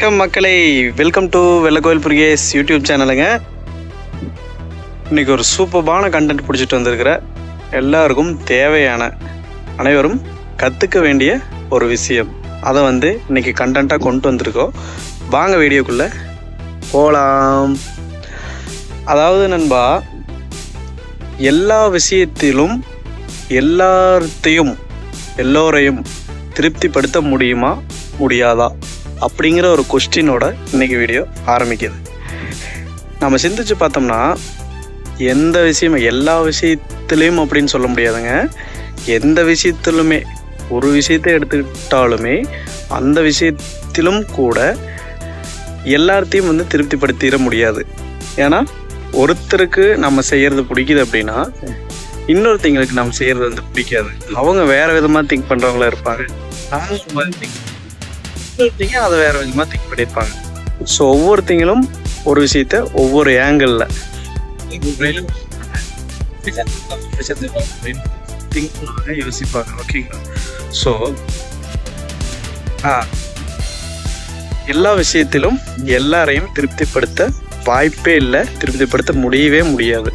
வணக்கம் மக்களை. Welcome to Vellakoil புரியேஸ் யூடியூப் சேனலுங்க இன்னைக்கு ஒரு சூப்பர்பான கண்டென்ட் பிடிச்சிட்டு வந்திருக்கிற எல்லாருக்கும் தேவையான அனைவரும் கற்றுக்க வேண்டிய ஒரு விஷயம். அதை வந்து இன்னைக்கு கண்டென்ட்டாக கொண்டு வந்திருக்கோம். வாங்க வீடியோக்குள்ளே போகலாம் அதாவது நண்பா எல்லா விஷயத்திலும் எல்லாத்தையும் எல்லோரையும் திருப்திப்படுத்த முடியுமா? முடியாதா? அப்படிங்கிற ஒரு கொஸ்டினோட இன்னைக்கு வீடியோ ஆரம்பிக்குது. நம்ம சிந்திச்சு பார்த்தோம்னா எந்த விஷயம் எல்லா விஷயத்துலேயும் அப்படின்னு சொல்ல முடியாதுங்க. எந்த விஷயத்திலுமே ஒரு விஷயத்தை எடுத்துக்கிட்டாலுமே அந்த விஷயத்திலும் கூட எல்லாத்தையும் வந்து திருப்திப்படுத்திட முடியாது. ஏன்னா ஒருத்தருக்கு நம்ம செய்கிறது பிடிக்குது அப்படின்னா இன்னொருத்தங்களுக்கு நம்ம செய்கிறது வந்து பிடிக்காது. அவங்க வேறு விதமாக திங்க் பண்ணுறவங்களா இருப்பாங்க. நம்ம திங்க் மாதிரி அதை வேற விதமா திங்க் பண்ணியிருப்பாங்க ஸோ ஒவ்வொருத்தங்களும் ஒரு விஷயத்த ஒவ்வொரு ஆங்கிளில் திங்க் பண்ணுவாங்க யோசிப்பாங்க ஓகேங்களா ஸோ எல்லா விஷயத்திலும் எல்லாரையும் திருப்திப்படுத்த வாய்ப்பே இல்லை திருப்திப்படுத்த முடியவே முடியாது.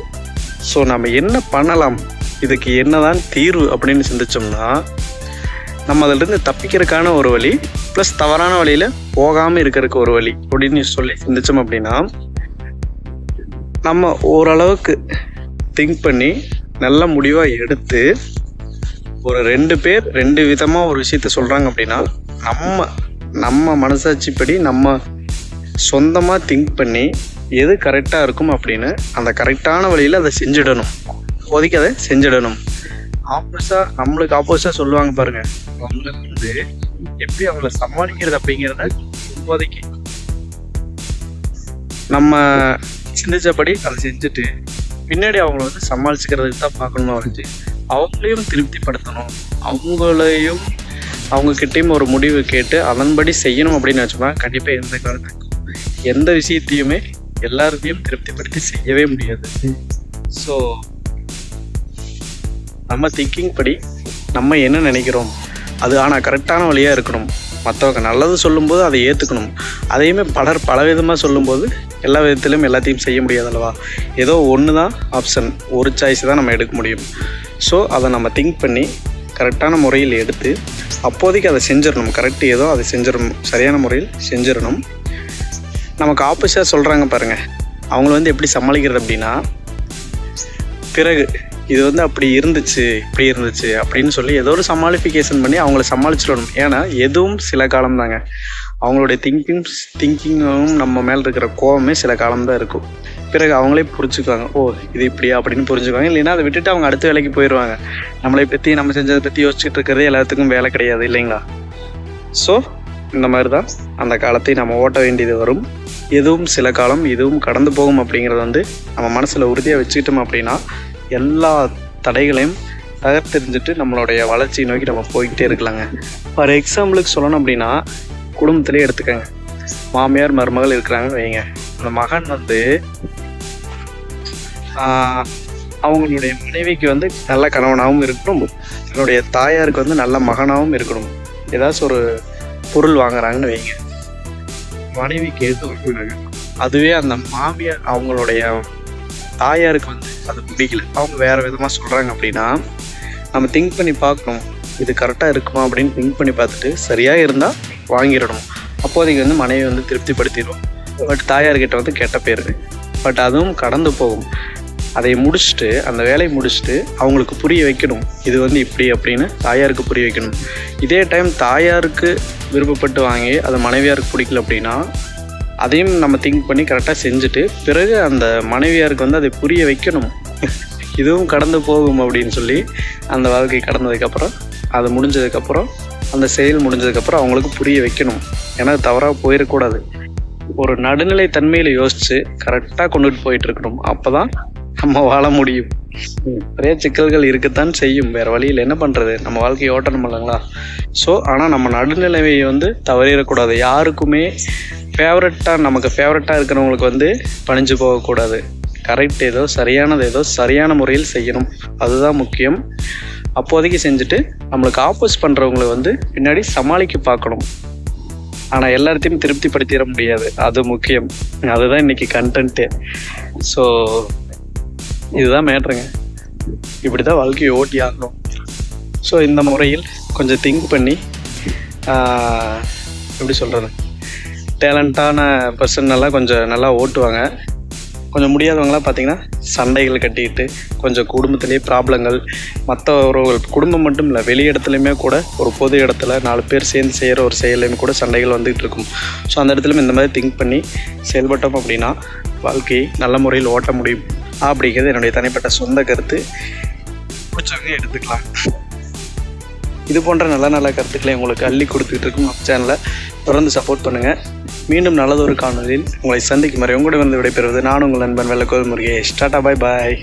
ஸோ நம்ம என்ன பண்ணலாம்? இதுக்கு என்னதான் தீர்வு அப்படின்னு சிந்திச்சோம்னா நம்ம அதிலிருந்து தப்பிக்கிறதுக்கான ஒரு வழி ப்ளஸ் தவறான வழியில் போகாமல் இருக்கிறதுக்கு ஒரு வழி அப்படின்னு சொல்லி சிந்திச்சோம் அப்படின்னா நம்ம ஓரளவுக்கு திங்க் பண்ணி நல்ல முடிவாக எடுத்து ஒரு ரெண்டு பேர் ரெண்டு விதமாக ஒரு விஷயத்த சொல்கிறாங்க அப்படின்னா நம்ம நம்ம மனசாட்சிப்படி நம்ம சொந்தமாக திங்க் பண்ணி எது கரெக்டாக இருக்கும் அப்படின்னு அந்த கரெக்டான வழியில் அதை செஞ்சிடணும். இப்போதைக்கு அதை செஞ்சிடணும். ஆப்போசிட்டாக நம்மளுக்கு ஆப்போசிட்டாக சொல்லுவாங்க பாருங்க. அவங்களுக்கு வந்து எப்படி அவங்கள சமாளிக்கிறது அப்படிங்கிறத இப்போதைக்கு நம்ம சிந்திச்சபடி அதை செஞ்சுட்டு பின்னாடி அவங்கள வந்து சமாளிச்சுக்கிறதுக்கு தான் பார்க்கணுமா வந்து அவங்களையும் திருப்திப்படுத்தணும். அவங்களையும் அவங்கக்கிட்டேயும் ஒரு முடிவு கேட்டு அதன்படி செய்யணும் அப்படின்னு வச்சோம்னா கண்டிப்பாக எந்த காலத்துக்கும் எந்த விஷயத்தையுமே எல்லாத்தையும் திருப்திப்படுத்தி செய்யவே முடியாது. ஸோ நம்ம திங்கிங் படி நம்ம என்ன நினைக்கிறோம்? அது ஆனால் கரெக்டான வழியாக இருக்கணும். மற்றவங்க நல்லது சொல்லும்போது அதை ஏற்றுக்கணும் அதையுமே பலர் பல விதமாக சொல்லும்போது எல்லா விதத்திலும் எல்லாத்தையும் செய்ய முடியாது அல்லவா? ஏதோ ஒன்று தான் ஆப்ஷன் ஒரு சாய்ஸ் தான் நம்ம எடுக்க முடியும். ஸோ அதை நம்ம திங்க் பண்ணி கரெக்டான முறையில் எடுத்து அப்போதைக்கு அதை செஞ்சிடணும். கரெக்ட் ஏதோ அதை செஞ்சிடணும். சரியான முறையில் செஞ்சிடணும். நமக்கு ஆப்போசிட்டாக சொல்கிறாங்க பாருங்கள் அவங்கள வந்து எப்படி சமாளிக்கிறது அப்படின்னா பிறகு இது வந்து அப்படி இருந்துச்சு இப்படி இருந்துச்சு அப்படின்னு சொல்லி ஏதோ ஒரு சமாளிஃபிகேஷன் பண்ணி அவங்கள சமாளிச்சிடணும். ஏன்னா எதுவும் சில காலம் தாங்க அவங்களுடைய திங்கிங் திங்கிங்கும் நம்ம மேலே இருக்கிற கோவமே சில காலம் தான் இருக்கும். பிறகு அவங்களே புரிஞ்சுக்குவாங்க ஓ இது இப்படியா? அப்படின்னு புரிஞ்சுக்குவாங்க. இல்லைன்னா அதை விட்டுட்டு அவங்க அடுத்த வேலைக்கு போயிடுவாங்க. நம்மளை பற்றி நம்ம செஞ்சதை பற்றி யோசிச்சுட்டு இருக்கிறது எல்லாத்துக்கும் வேலை கிடையாது இல்லைங்களா? ஸோ இந்த மாதிரி தான் அந்த காலத்தை நம்ம ஓட்ட வேண்டியது வரும். எதுவும் சில காலம் எதுவும் கடந்து போகும் அப்படிங்கிறத வந்து நம்ம மனசில் உறுதியாக வச்சுக்கிட்டோம் அப்படின்னா எல்லா தடைகளையும் தகர்த்தெறிஞ்சிட்டு நம்மளுடைய வளர்ச்சியை நோக்கி நம்ம போய்கிட்டே இருக்கலாங்க. ஃபார் எக்ஸாம்பிளுக்கு சொல்லணும் அப்படின்னா குடும்பத்திலே எடுத்துக்கங்க. மாமியார் மருமகள் இருக்கிறாங்கன்னு வைங்க. அந்த மகன் வந்து அவங்களுடைய மனைவிக்கு வந்து நல்ல கணவனாகவும் இருக்கணும். தன்னுடைய தாயாருக்கு வந்து நல்ல மகனாகவும் இருக்கணும். ஏதாச்சும் ஒரு பொருள் வாங்குறாங்கன்னு வைங்க. மனைவிக்கு எது அதுவே அந்த மாமியார் அவங்களுடைய தாயாருக்கு வந்து அது பிடிக்கல. அவங்க வேற விதமாக சொல்கிறாங்க அப்படின்னா நம்ம திங்க் பண்ணி பார்க்கணும். இது கரெக்டாக இருக்குமா அப்படின்னு திங்க் பண்ணி பார்த்துட்டு சரியாக இருந்தால் வாங்கிடணும். அப்போதைக்கு வந்து மனைவி வந்து திருப்திப்படுத்திடும். பட் தாயார்கிட்ட வந்து கெட்ட பேர் பட் அதுவும் கடந்து போகும். அதை முடிச்சுட்டு அந்த வேலையை முடிச்சுட்டு அவங்களுக்கு புரிய வைக்கணும். இது வந்து இப்படி அப்படின்னு தாயாருக்கு புரிய வைக்கணும். இதே டைம் தாயாருக்கு விருப்பப்பட்டு வாங்கி அது மனைவியாருக்கு பிடிக்கல அப்படின்னா அதையும் நம்ம திங்க் பண்ணி கரெக்டாக செஞ்சுட்டு பிறகு அந்த மனைவியாருக்கு வந்து அதை புரிய வைக்கணும். இதுவும் கடந்து போகும் அப்படின்னு சொல்லி அந்த வாழ்க்கை கடந்ததுக்கப்புறம் அது முடிஞ்சதுக்கப்புறம் அந்த செயல் முடிஞ்சதுக்கப்புறம் அவங்களுக்கு புரிய வைக்கணும். ஏன்னா தவறாக போயிடக்கூடாது. ஒரு நடுநிலை தன்மையில் யோசித்து கரெக்டாக கொண்டுட்டு போயிட்டு இருக்கணும். அப்போ தான் நம்ம வாழ முடியும். நிறைய சிக்கல்கள் இருக்கத்தான் செய்யும். வேறு வழியில் என்ன பண்ணுறது நம்ம வாழ்க்கையை ஓட்டணும் இல்லைங்களா? ஸோ ஆனால் நம்ம நடுநிலைமையை வந்து தவறிடக்கூடாது. யாருக்குமே ஃபேவரட்டாக நமக்கு ஃபேவரட்டாக இருக்கிறவங்களுக்கு வந்து பணிஞ்சு போகக்கூடாது. கரெக்ட் ஏதோ சரியானது ஏதோ சரியான முறையில் செய்யணும். அதுதான் முக்கியம். அப்போதைக்கு செஞ்சுட்டு நம்மளுக்கு ஆப்போஸ் பண்ணுறவங்களை வந்து பின்னாடி சமாளிக்க பார்க்கணும். ஆனால் எல்லாத்தையும் திருப்திப்படுத்திட முடியாது. அது முக்கியம். அதுதான் இன்னைக்கு கண்டென்ட்டு ஸோ இதுதான் மேட்ருங்க இப்படி தான் வாழ்க்கையை ஓட்டி ஆகணும். ஸோ இந்த முறையில் கொஞ்சம் திங்க் பண்ணி எப்படி சொல்கிறது டேலண்டான பர்சன் எல்லாம் கொஞ்சம் நல்லா ஓட்டுவாங்க. கொஞ்சம் முடியாதவங்களாம் பார்த்தீங்கன்னா சண்டைகள் கட்டிக்கிட்டு கொஞ்சம் குடும்பத்துலேயே ப்ராப்ளங்கள் மற்ற ஒரு குடும்பம் மட்டும் இல்லை வெளி இடத்துலையுமே கூட ஒரு பொது இடத்துல நாலு பேர் சேர்ந்து செய்கிற ஒரு செயலையும் கூட சண்டைகள் வந்துகிட்டு இருக்கும். ஸோ அந்த இடத்துலையும் இந்த மாதிரி திங்க் பண்ணி செயல்பட்டோம் அப்படின்னா வாழ்க்கையை நல்ல முறையில் ஓட்ட முடியும். அப்படிங்கிறது என்னுடைய தனிப்பட்ட சொந்த கருத்து. பிடிச்சவங்க எடுத்துக்கலாம். இது போன்ற நல்ல நல்ல கருத்துக்களை உங்களுக்கு அள்ளி கொடுத்துட்டு இருக்கும். நம்ம சேனலை தொடர்ந்து சப்போர்ட் பண்ணுங்கள் மீண்டும் நல்லதொரு காணொலியில் உங்களை சந்திக்கும் வரை உங்களிடம் வந்து விடைபெறுவது நான் உங்கள் நண்பன் வெள்ளக்கோவில் முருகேஷ். டாடா பாய் பாய்